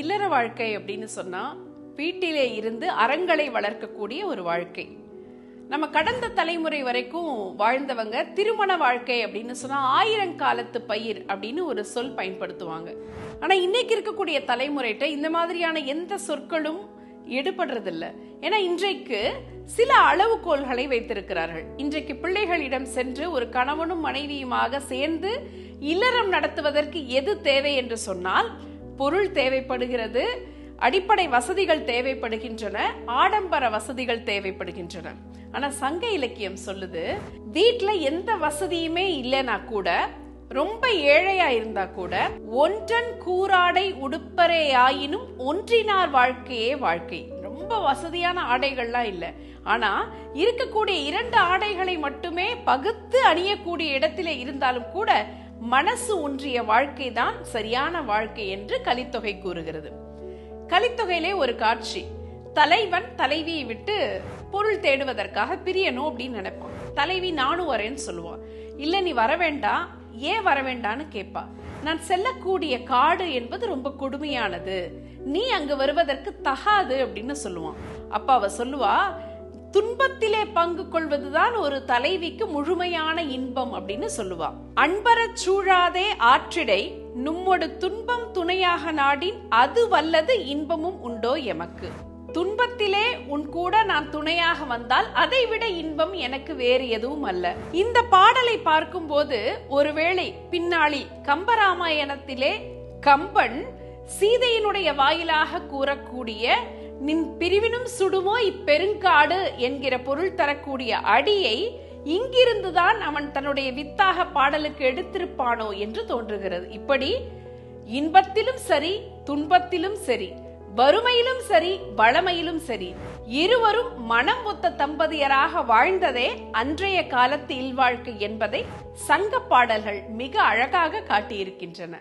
இல்லற வாழ்க்கை அப்படின்னு சொன்னா வீட்டிலே இருந்து அறங்களை வளர்க்கக்கூடிய ஒரு வாழ்க்கை. நம்ம கடந்த தலைமுறை வரைக்கும் வாழ்ந்தவங்க திருமண வாழ்க்கை அப்படின்னு சொன்னா ஆயிரங்காலத்து பயிர் அப்படின்னு ஒரு சொல் பயன்படுத்துவாங்க. ஆனா இன்னைக்கு இருக்கக்கூடிய தலைமுறைகிட்ட இந்த மாதிரியான எந்த சொற்களும் எடுபடுறதில்ல. ஏன்னா இன்றைக்கு சில அளவுகோல்களை வைத்திருக்கிறார்கள். இன்றைக்கு பிள்ளைகளிடம் சென்று ஒரு கணவனும் மனைவியுமாக சேர்ந்து இல்லறம் நடத்துவதற்கு எது தேவை என்று சொன்னால் பொருள் தேவைப்படுகிறது அடிப்படை வசதிகள் தேவைப்படுகின்றன ஆடம்பர வசதிகள் தேவைப்படுகின்றன. ஆனா சங்க இலக்கியம் சொல்லுது வீட்டுல எந்த வசதியுமே இல்லைனா கூட ரொம்ப ஏழையா இருந்தா கூட ஒன்றன் கூராடை உடுப்பரே ஆயினும் ஒன்றினார் வாழ்க்கையே வாழ்க்கை. ரொம்ப வசதியான ஆடைகள்லாம் இல்லை. ஆனா இருக்கக்கூடிய இரண்டு ஆடைகளை மட்டுமே பகுத்து அணியக்கூடிய இடத்திலே இருந்தாலும் கூட மனசு ஒன்றிய வாழ்க்கை தான் சரியான வாழ்க்கை என்று கலித்தொகை கூறுகிறது. கலித்தொகையிலே ஒரு காட்சி. தலைவன் தலைவியை விட்டு பொருள் தேடுவதற்காக பிரியணும் அப்படின்னு நினைப்பான் தலைவி நானும் வரேன்னு சொல்லுவான் இல்ல நீ வர வேண்டாம் ஏன் வர வேண்டான்னு கேட்பா நான் செல்லக்கூடிய காடு என்பது ரொம்ப கொடுமையானது. நீ அங்கு வருவதற்கு தகாது அப்படின்னு சொல்லுவான். அப்ப அவ சொல்லுவா துன்பத்திலே பங்கு கொள்வதுதான் ஒரு தலைவிக்கு முழுமையான இன்பம் அப்படின்னு சொல்லுவா. அன்பரச் சூழாதே ஆற்றிடை நும்மொடு துன்பம் துணையாக நாடின் அது வல்லது இன்பமும் உண்டோ எமக்கு. துன்பத்திலே உன் கூட நான் துணையாக வந்தால் அதை விட இன்பம் எனக்கு வேறு எதுவும் அல்ல. இந்த பாடலை பார்க்கும்போது ஒருவேளை பின்னாளி கம்பராமாயணத்திலே கம்பன் சீதையினுடைய வாயிலாக கூறக்கூடிய நின் பிரிவினும் சுடுமோ இப்பெருங்காடு என்கிற பொருள் தரக்கூடிய அடியை இங்கிருந்துதான் அவன் தன்னுடைய வித்தாக பாடலுக்கு எடுத்திருப்பானோ என்று தோன்றுகிறது. இப்படி இன்பத்திலும் சரி துன்பத்திலும் சரி வறுமையிலும் சரி வளமையிலும் சரி இருவரும் மனம் ஒத்த தம்பதியராக வாழ்ந்ததே அன்றைய காலத்து இல்வாழ்க்கை என்பதை சங்க பாடல்கள் மிக அழகாக காட்டியிருக்கின்றன.